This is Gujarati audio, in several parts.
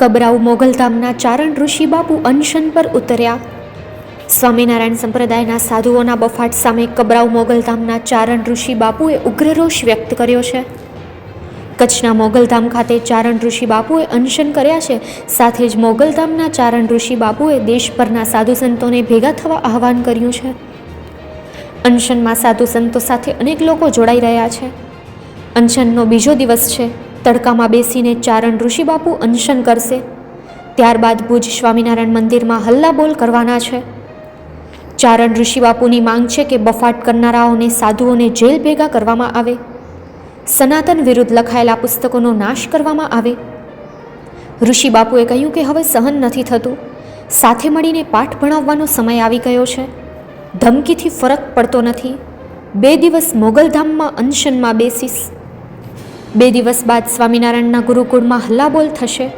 કબરાઉ મોગલધામના ચારણ ઋષિ બાપુ અનશન પર ઉતર્યા. સ્વામિનારાયણ સંપ્રદાયના સાધુઓના બફાટ સામે કબરાઉ મોગલધામના ચારણ ઋષિ બાપુએ ઉગ્ર રોષ વ્યક્ત કર્યો છે. કચ્છના મોગલધામ ખાતે ચારણ ઋષિ બાપુએ અનશન કર્યા છે, સાથે જ મોગલધામના ચારણ ઋષિ બાપુએ દેશભરના સાધુ સંતોને ભેગા થવા આહવાન કર્યું છે. અનશનમાં સાધુ સંતો સાથે અનેક લોકો જોડાઈ રહ્યા છે. અનશનનો બીજો દિવસ છે. તડકામાં બેસીને ચારણ ઋષિબાપુ અનશન કરશે. ત્યારબાદ ભુજ સ્વામિનારાયણ મંદિરમાં હલ્લાબોલ કરવાના છે. ચારણ ઋષિબાપુની માંગ છે કે બફાટ કરનારાઓને સાધુઓને જેલ ભેગા કરવામાં આવે. સનાતન વિરુદ્ધ લખાયેલા પુસ્તકોનો નાશ કરવામાં આવે. ઋષિબાપુએ કહ્યું કે હવે સહન નથી થતું. સાથે મળીને પાઠ ભણાવવાનો સમય આવી ગયો છે. ધમકીથી ફરક પડતો નથી. બે દિવસ મોગલધામમાં અનશનમાં બેસીશ. બે દિવસ બાદ સ્વામિનારાયણના ગુરુકુળમાં હલ્લાબોલ થશે.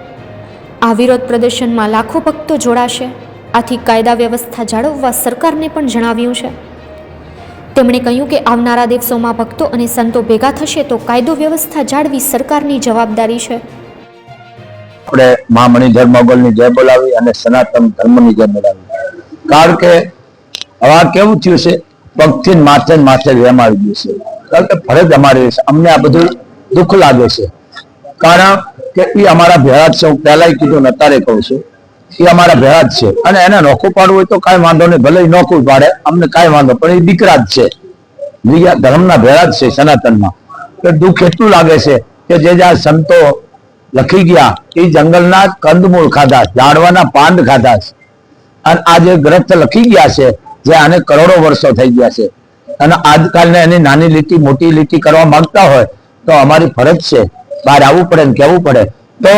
આ વિરોધ પ્રદર્શનમાં લાખો ભક્તો જોડાશે. આથી કાયદા વ્યવસ્થા જાળવવા સરકારને પણ જણાવ્યું છે. તેમણે કહ્યું કે આવનારા દિવસોમાં ભક્તો અને સંતો ભેગા થશે તો કાયદો વ્યવસ્થા જાળવી સરકારની જવાબદારી છે. આપણે મહામણી ધર્મગોલની જય બોલાવી અને સનાતન ધર્મની જય બોલાવી. કારણ કે હવે કેવું થયું છે? પગથી માથે માથે વેમ આવી ગયું છે. કારણ કે ફરજ અમારી છે. અમને આ બધું દુઃખ લાગે છે. કારણ કે એ અમારા ભેળા છે. હું પહેલાય કીધું ને અત્યારે કહું છું. એ અમારા ભેળા જ છે. અને એને નોખું પાડવું હોય તો કાંઈ વાંધો નહીં. ભલે નોખું પાડે, અમને કાંઈ વાંધો પણ એ દીકરા જ છે. બીજા ધર્મના ભેળા જ છે સનાતનમાં. કે દુઃખ એટલું લાગે છે કે જે જ્યાં સંતો લખી ગયા એ જંગલના કંદમૂળ ખાધા, ઝાડવાના પાંદ ખાધા અને આ જે ગ્રંથ લખી ગયા છે, જે આને કરોડો વર્ષો થઈ ગયા છે. અને આજકાલને એની નાની લીટી, મોટી લીટી કરવા માંગતા હોય તો અમારી ફરજ છે બહાર આવવું પડે ને કહેવું પડે. તો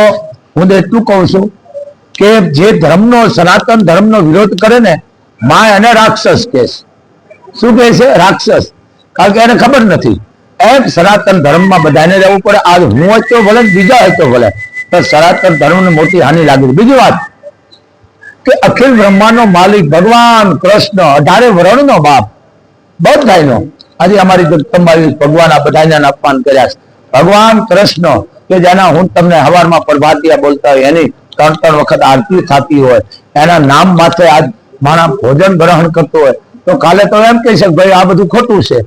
હું તો એટલું કહું છું કે જે ધર્મનો સનાતન ધર્મનો વિરોધ કરે ને માં એને રાક્ષસ કેસ. શું કહે છે? રાક્ષસ. કારણ કે એને ખબર નથી. એમ સનાતન ધર્મમાં બધાને રહેવું પડે. આજ હું હતો ભલે બીજા હતો ભલે. પણ સનાતન ધર્મને મોટી હાનિ લાગી બીજી વાત કે અખિલ બ્રહ્માંડનો માલિક ભગવાન કૃષ્ણ, અઢારે વર્ણનો બાપ, બધાયનો. આજે અમારી જગદંબાવી ભગવાન આ બધાને અપમાન કર્યા છે. ભગવાન કૃષ્ણ, કે જેના હું તમને હવારમાં પ્રભાતિયા બોલતા હોય, એની ત્રણ ત્રણ વખત આરતી થતી હોય, એના નામ માથે આજ માણસ ભોજન ગ્રહણ કરતો હોય, તો કાલે તો એમ કહી શકે, ભાઈ, આ બધું ખોટું છે.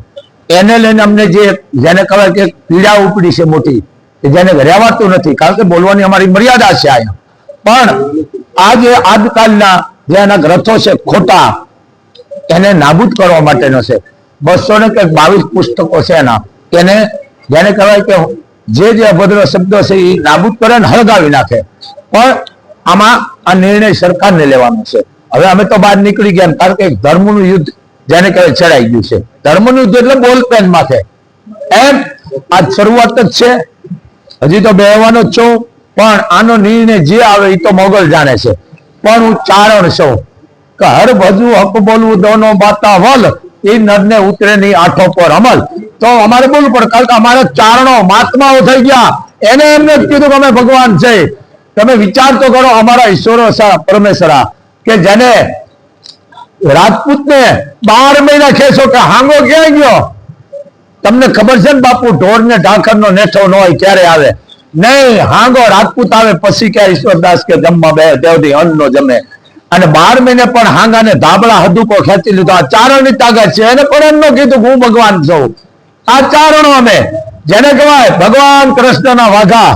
એને લઈને અમને જે જેને કહેવાય કે પીડા ઉપડી છે મોટી, કે જેને રહેવાતું નથી, કારણ કે બોલવાની અમારી મર્યાદા છે અહીંયા પણ આ જે આજકાલના જે એના ગ્રંથો છે ખોટા, એને નાબૂદ કરવા માટેનો છે. બસો ને કંઈક બાવીસ પુસ્તકો છે એના, એને જેને કહેવાય કે જે જે અભદ્ર શબ્દો છે એ નાબૂદ કરે ને હળગાવી નાખે. પણ આમાં આ નિર્ણય સરકારને લેવાનો છે. હવે અમે તો બહાર નીકળી ગયા કારણ કે ધર્મનું યુદ્ધ જેને કહેવાય ચડાઈ ગયું છે. ધર્મનું યુદ્ધ એટલે બોલ પેન માથે. એમ આ શરૂઆત જ છે. હજી તો બેહવાનો જ છું, પણ આનો નિર્ણય જે આવે એ તો મોગલ જાણે છે. પણ હું ચારણ છું. કે હર ભજવું હક બોલવું દોનો બાતા વલ. એ નરને ઉતરે નહીં આઠો પર અમલ. તો અમારે બોલવું પડે કારણ કે અમારા ચારણો મહાત્માઓ થઈ ગયા. એને એમને કીધું અમે ભગવાન છે. તમે વિચાર તો કરો, અમારા ઈશ્વરો પરમેશ્વરા, કે જેને રાજપૂતને બાર મહિના કહેશો કે હાંગો ક્યાં ગયો? તમને ખબર છે ને બાપુ ઢોર ને ઢાંકર નો નેઠો ન હોય ક્યારે આવે? નહીં, હાંગો રાજપૂત આવે, પછી ક્યાં ઈશ્વરદાસ કે જમવા બે, દેવદી અન્ન નો જમે. અને બાર મહિને પણ હાંગાને ધાબળા હદુકો ખેંચી લીધો. આ ચારણની તાકાત છે. એને પણ એમનો કીધું હું ભગવાન છું. આ ચારણો અમે. જેને કહેવાય ભગવાન કૃષ્ણના વાઘા.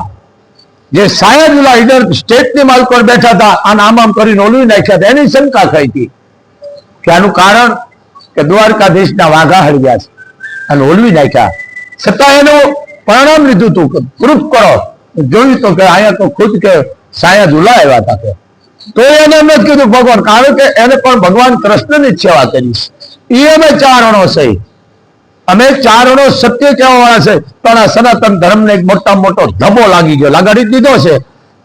જે સાયદલા ઈડર સ્ટેટની માલ પર બેઠા હતા અને આમ આમ કરીને ઓલવી નાખ્યા હતા. એની શંકા થઈ હતી કે આનું કારણ કે દ્વારકાધીશના વાઘા હળગ્યા છે. અને ઓલવી નાખ્યા. છતાં એનું પરિણામ લીધું હતું. પ્રૂફ કરો. જોયું તો કે અહીંયા તો ખુદ કે સાયદ ઉલા આવ્યા હતા. તો એને એમ જ કીધું, ભગવાન, કારણ કે એને પણ ભગવાન કૃષ્ણની જ સેવા કરી એ અમે ચારણો છે. અમે ચારણો સત્ય કહેવાવાળા છે. પણ આ સનાતન ધર્મને એક મોટા મોટો ધબો લાગી ગયો. લગાડી દીધો છે.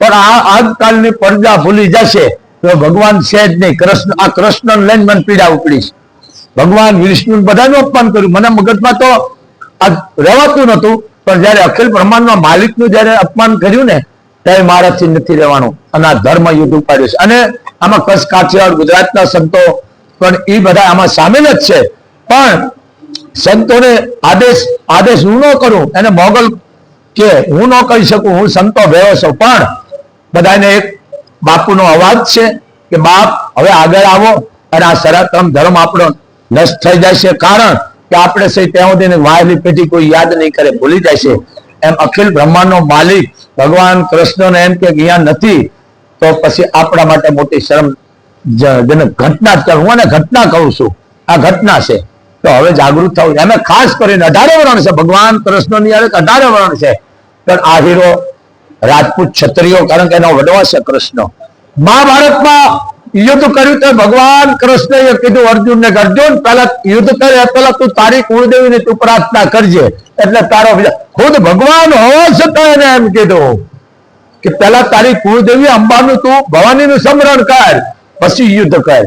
પણ આ આજકાલની પડદા ભૂલી જશે તો ભગવાન છે જ નહીં. કૃષ્ણ, આ કૃષ્ણ લઈને મને પીડા ઉપડીશ ભગવાન વિષ્ણુ બધાનું અપમાન કર્યું. મને મગજમાં તો આ રહેવાતું નતું પણ જયારે અખિલ બ્રહ્માંડના માલિકનું જયારે અપમાન કર્યું ને ત્યારે મારાથી નથી રહેવાનું અને આ ધર્મ યુદ્ધ ઉપાડ્યું છે. અને આમાં કચ્છ, કાઠિયાવાડ, ગુજરાતના સંતો પણ એ બધા આમાં સામેલ જ છે. પણ સંતોને આદેશ આદેશ હું ન કરું, એને મોગલ કે હું ન કહી શકું, હું સંતો ભેળો છું પણ બધાને એક બાપુનો અવાજ છે કે, બાપ, હવે આગળ આવો અને આ સનાતન ધર્મ આપણો નષ્ટ થઈ જાય છે કારણ કે આપણે સહી ત્યાં સુધી વાયલી પેઢી કોઈ યાદ નહીં કરે, ભૂલી જાય છે. એમ અખિલ બ્રહ્માંડનો માલિક ભગવાન કૃષ્ણને એમ કે અહીંયા નથી, તો પછી આપણા માટે મોટી શરમ જ- જેને ઘટના હું એને ઘટના કહું છું. આ ઘટના છે. તો હવે જાગૃત થવું એમે ખાસ કરીને અઢારે વર્ણ છે. ભગવાન કૃષ્ણની યારે અઢારે વર્ણ છે. પણ આ હીરો રાજપૂત ક્ષત્રિયો, કારણ કે એનો વડવા છે કૃષ્ણ. મહાભારતમાં યુદ્ધ કર્યું તો ભગવાન કૃષ્ણએ કીધું, અર્જુનને ને અર્જુન પહેલા યુદ્ધ કરે પેલા તું તારી કુળદેવીની તું પ્રાર્થના કરજે. એટલે તારો ખુદ ભગવાન હોવા છતાં એને એમ કીધું કે પહેલા તારી કુળદેવી અંબાનું તું ભવાનીનું સમરણ કર, પછી યુદ્ધ કર.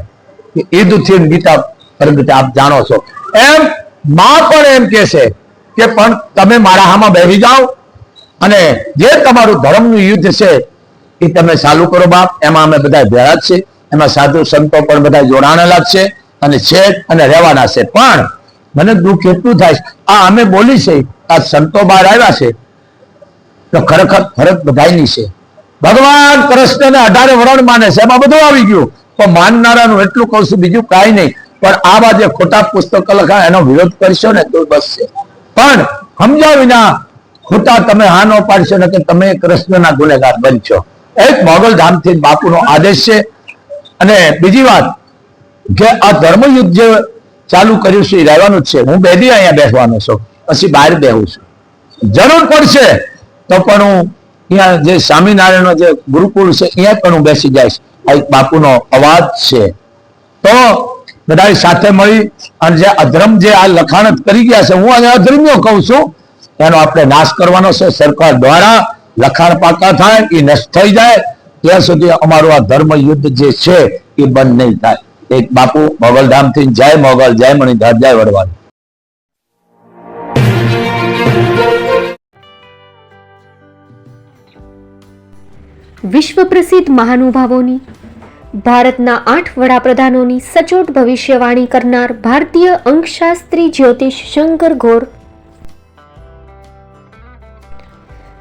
યુદ્ધથી ગીતા પરંતુ આપ જાણો છો. એમ માં પણ એમ કે છે કે પણ તમે મારા હામાં બેસી જાઓ અને જે તમારું ધર્મનું યુદ્ધ છે એ તમે ચાલુ કરો બાપ, એમાં અમે બધા ભેળા જ છે એમાં સાધુ સંતો પણ બધા જોડાણેલા છે અને છે અને રહેવાના છે. પણ મને દુઃખ એટલું થાય આ અમે બોલી છે, આ સંતો બહાર આવ્યા છે, તો ખરેખર ફરજ બધાયની છે. ભગવાન કૃષ્ણને અઢારે વરણ માને છે, એમાં બધું આવી ગયું. તો માનનારાનું એટલું કહું છું, બીજું કાંઈ નહીં. પણ આવા જે ખોટા પુસ્તકો લખા એનો વિરોધ કરશો ને તો બસ છે. પણ સમજ્યા વિના ખોટા તમે હા ન પાડશો ને કે તમે કૃષ્ણના ગુનેગાર બનશો. એક મોગલ ધામથી બાપુનો આદેશ છે અને બીજી વાત કે આ ધર્મયુદ્ધ જે ચાલુ કર્યું છે, એ રહેવાનું જ છે. હું બેદી અહીંયા બેસવાનો છું. પછી બહાર બેહું છું. જરૂર પડશે તો પણ હું અહીંયા જે સ્વામિનારાયણનો જે ગુરુકુળ છે, અહીંયા પણ હું બેસી જઈશ. આ એક બાપુનો અવાજ છે. તો બધા સાથે મળી અને જે અધર્મ જે આ લખાણ કરી ગયા છે, હું આજે અધર્મીઓ કહું છું, એનો આપણે નાશ કરવાનો છે. સરકાર દ્વારા લખાણ પાકા થાય એ નષ્ટ થઈ જાય. ત્યાં સુધી અમારું આ ધર્મ યુદ્ધ જે છે એ બંધ નહીં થાય. એક બાપુ મોગલધામથી જય મોગલ, જય મણિધર, જય વડવાલ વિશ્વ પ્રસિદ્ધ મહાનુભાવોની, ભારતના આઠ વડાપ્રધાનોની સચોટ ભવિષ્યવાણી કરનાર ભારતીય અંકશાસ્ત્રી જ્યોતિષ શંકર ઘોર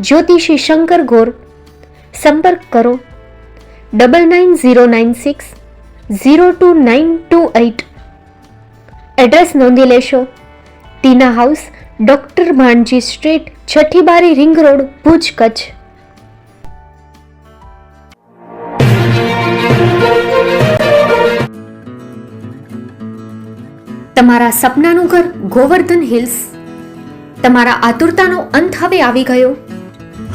જ્યોતિષી શંકર ગોર. સંપર્ક કરો. Double nine zero nine six zero two nine two eight address નોંધી લેશો. Tina house, doctor Bhanji street છઠ્ઠી બારી રિંગ રોડ, ભુજ, કચ્છ. તમારા સપનાનું ઘર ગોવર્ધન હિલ્સ. તમારા આતુરતાનો અંત હવે આવી ગયો.